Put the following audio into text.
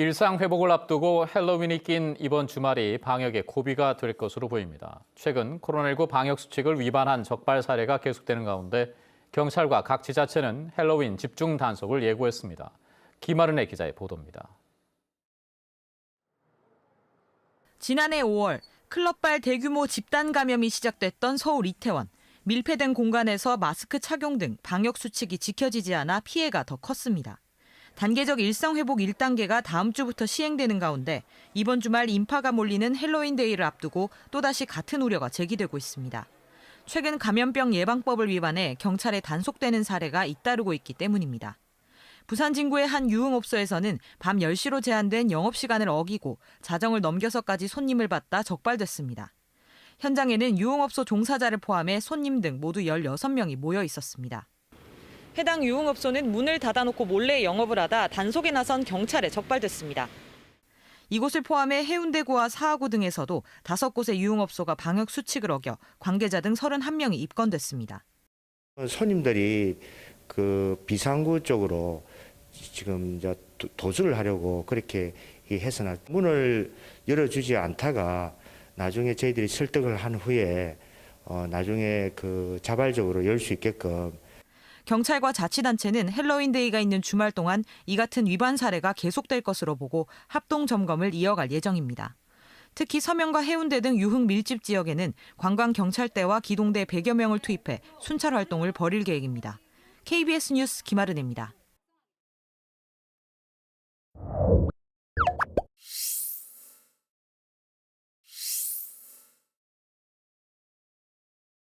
일상 회복을 앞두고 헬로윈이 낀 이번 주말이 방역의 고비가 될 것으로 보입니다. 최근 코로나19 방역 수칙을 위반한 적발 사례가 계속되는 가운데 경찰과 각 지자체는 헬로윈 집중 단속을 예고했습니다. 김아른의 기자의 보도입니다. 지난해 5월 클럽발 대규모 집단 감염이 시작됐던 서울 이태원. 밀폐된 공간에서 마스크 착용 등 방역 수칙이 지켜지지 않아 피해가 더 컸습니다. 단계적 일상 회복 1단계가 다음 주부터 시행되는 가운데 이번 주말 인파가 몰리는 헬로윈 데이를 앞두고 또다시 같은 우려가 제기되고 있습니다. 최근 감염병 예방법을 위반해 경찰에 단속되는 사례가 잇따르고 있기 때문입니다. 부산 진구의 한 유흥업소에서는 밤 10시로 제한된 영업시간을 어기고 자정을 넘겨서까지 손님을 받다 적발됐습니다. 현장에는 유흥업소 종사자를 포함해 손님 등 모두 16명이 모여 있었습니다. 해당 유흥업소는 문을 닫아놓고 몰래 영업을 하다 단속에 나선 경찰에 적발됐습니다. 이곳을 포함해 해운대구와 사하구 등에서도 다섯 곳의 유흥업소가 방역 수칙을 어겨 관계자 등 31명이 입건됐습니다. 손님들이 그 비상구 쪽으로 지금 이제 도- 도주를 하려고 그렇게 해서는 문을 열어주지 않다가 나중에 저희들이 설득을 한 후에 어 나중에 그 자발적으로 열 수 있게끔 경찰과 자치단체는 헬로윈데이가 있는 주말 동안 이 같은 위반 사례가 계속될 것으로 보고 합동 점검을 이어갈 예정입니다. 특히 서명과 해운대 등 유흥 밀집 지역에는 관광 경찰대와 기동대 100여 명을 투입해 순찰 활동을 벌일 계획입니다. KBS 뉴스 김아른입니다.